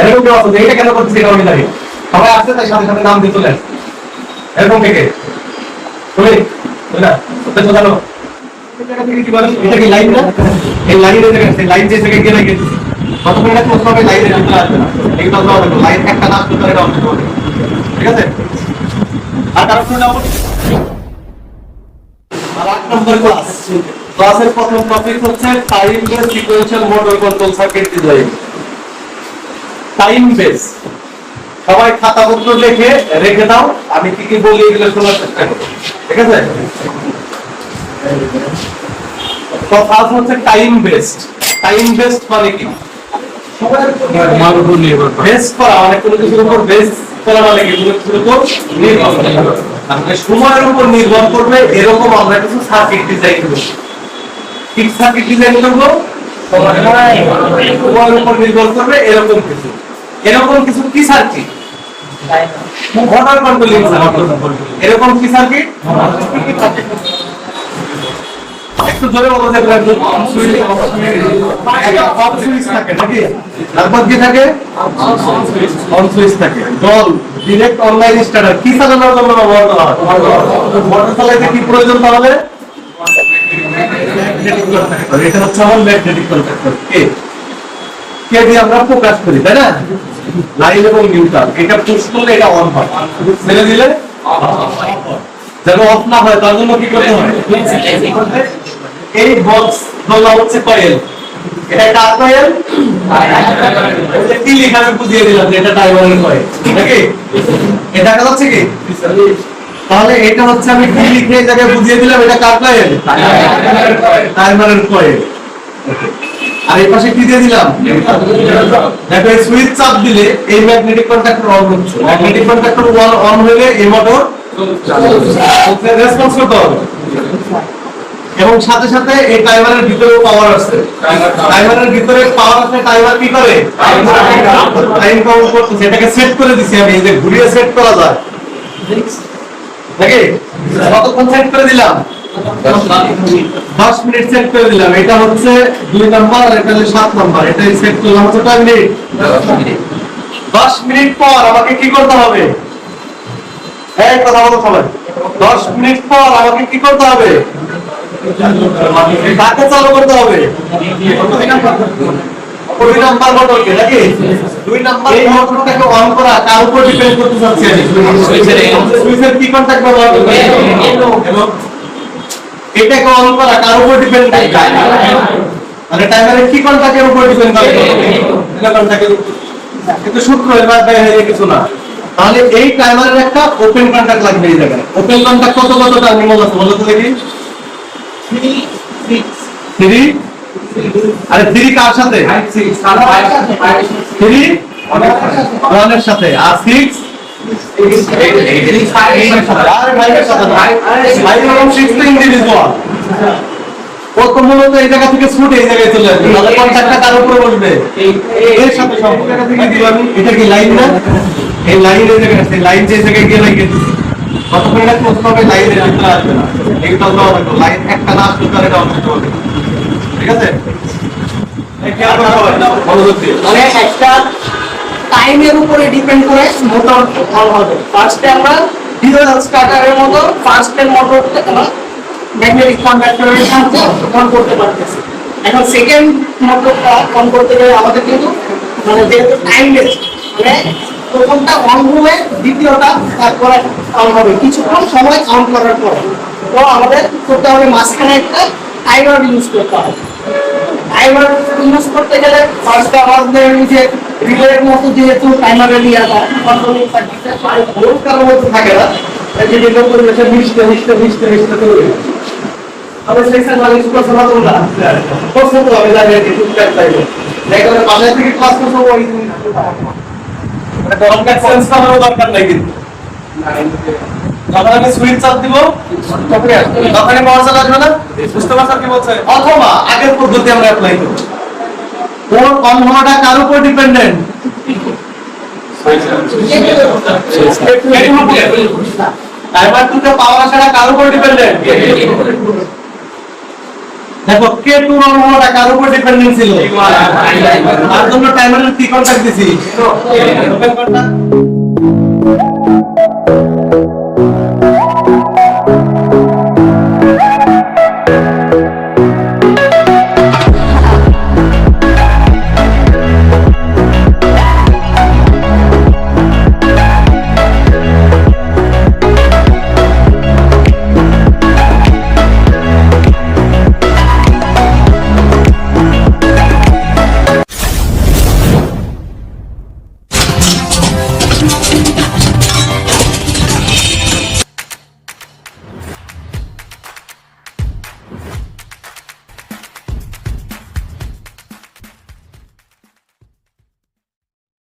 এরকম কেউ যে এটা কেন করতেছে এটা আমি জানি সবাই আসছে, তাই সাথে সাথে নাম দিয়ে চলে আসছে। এরকম কে কে তুমি থেকে বলে? এটা কি লাইন না? এই লাইনের লাইন যে জায়গায় গিয়ে লাগে কতক্ষণ এটা প্রশ্ন হবে? লাইনের ভিতরে আসবে না। এইটা হবে লাইন একটা এটা হবে। ঠিক আছে? আর কারও শুনে নাও আর ক্লাস ক্লাসের প্রথম টপিক হচ্ছে time sequential motor control circuit design time base সবাই খাতা পত্র লিখে রেখে দাও আমি কি কি বলি এগুলো শোনার চেষ্টা করব। ঠিক আছে? ফার্স্ট হচ্ছে টাইম বেসড টাইম বেসড মানে কি? বেস করা। মানে কোনো কিছুর উপর বেস করা মানে কি কোনো কিছুর উপর নির্ভর করা। সময়ের উপর নির্ভর করবে এরকম আমরা কিছু সার্কিট ডিজাইন করব। ঠিক সার্কিট ডিজাইন করব? সময়ের উপর নির্ভর করবে এরকম কিছু। এরকম কিছু কি সার্কিট? মোটর কন্ট্রোলিং এরকম কি সার্কিট? একটু জোরে বলো যে অফ সুইচ থাকে নাকি? তারপর কি থাকে? অন সুইচ থাকে। জল ডিরেক্ট অনলাইন স্টার্টার কি চালানোর জন্য ব্যবহার করা হয়? মোটর চালাইতে কি প্রয়োজন তাহলে? প্রকাশ করি, তাই না? লাইন এবং নিউট্রাল এটা পুশ করলে এটা অন হয়। ছেড়ে দিলে যেন অফ না হয়, তার জন্য কি করতে হয়? এই বক্স বলা হচ্ছে কয়েল এটা কার কি লেখা আমি বুঝিয়ে দিলাম এটা টাইমারের কয়েল নাকি এটা দেখা যাচ্ছে কি? তাহলে এটা হচ্ছে আমি কি লিখে জায়গায় বুঝিয়ে দিলাম? এটা কার কয়েল টাইমারের কয়েল আর এই পাশে কি দিয়ে দিলাম? দেখো, এই সুইচ চাপ দিলে এই ম্যাগনেটিক কন্ট্যাক্টর অন হচ্ছে। ম্যাগনেটিক কন্ট্যাক্টর অন হলে এই মোটর রেসপন্স করতে হবে? এবং সাথে সাথে এই টাইমারের ভিতরেও পাওয়ার আছে টাইমারের ভিতরে পাওয়ার আছে টাইমার কি করে? টাইম কাউন্ট করতেছে এটাকে সেট করে দিছি আমি। এই যে ঘুরিয়ে সেট করা যায়। নাকি? কতক্ষণ সেট করে দিলাম? দশ মিনিট সেট করে দিলাম। এটা হচ্ছে দুই নাম্বার আর এটা হচ্ছে সাত নাম্বার এটা সেট করলাম হচ্ছে কয় মিনিট? দশ মিনিট পর আমাকে কি করতে হবে? এই, কথা বলো সবাই। দশ মিনিট পর আমাকে কি করতে হবে? কাকে চালু করতে হবে? দুই নাম্বার মোটরকে নাকি? দুই নাম্বার মোটরটাকে অন করা কার উপর ডিপেন্ড করতে চাচ্ছি। আমি সুইচের কি কন্টাক্ট ব্যবহার করতে এবং এটাকে অন করা কার উপর ডিপেন্ড করে। মানে টাইমারের কি কন্টাক্টের উপর ডিপেন্ড করে? কন্টাক্টের কিন্তু সূত্র এবার বাইরে কিছু না। তাহলে এই টাইমারের একটা ওপেন কন্টাক্ট লাগবে এই জায়গায়। ওপেন কন্টাক্ট কত কত টার্মিনাল আছে বলো তো দেখি। থ্রি আরে থ্রি কার সাথে? থ্রি ওয়ানের সাথে। আর সিক্স এর সাথে এটা কি লাইন এই লাইন জায়গায় কতক্ষণ ভিতরে আসবে না। লাইন একটা না ঠিক আছে? এই খেয়াল করতে হবে মনোযোগ দিয়ে। মানে একটা টাইমের উপরে ডিপেন্ড করে মোটর অন হবে। ফার্স্টে আমরা ডিজেল স্টার্টারের মতো ফার্স্টের মোটরটা আমরা ম্যাগনেটিক কন্ডাক্টরের সাহায্যে অন করতে পারতেছি। এখন সেকেন্ড মোটরটা অন করতে গেলে আমাদের কিন্তু মানে যেহেতু টাইম মানে প্রথমটা অন হয়ে দ্বিতীয়টা তারপরে অন হবে। কিছুক্ষণ সময় অন করার পর। তো আমাদের করতে হবে মাঝখানে একটা টাইমার ইউজ করতে হবে। টাইমার ইউজ করতে গেলে ফার্স্টে আমাদের যে রিলের মতো যেহেতু টাইমারের ইয়াটা কন্ট্রোলিং সার্কিটটা ভুল কারোর মধ্যে থাকে না। যে যেটা পরিবেশে মিশতে মিশতে মিশতে মিশতে তৈরি হয়। সাথে মানে স্কুল প্রশ্ন তো হবে জানি যে টুকটাক চাইবে দেখলে বাসায় থেকে ক্লাস করছ, ওই কন্ট্যাক্ট সেন্স করারও দরকার নাই কিন্তু। যখন আমি সুইচ চাপ দিব তখনই দেখো, কে টু কার উপর ডিপেন্ডেন্ট ছিল? কি কন্টাক্ট দিছি।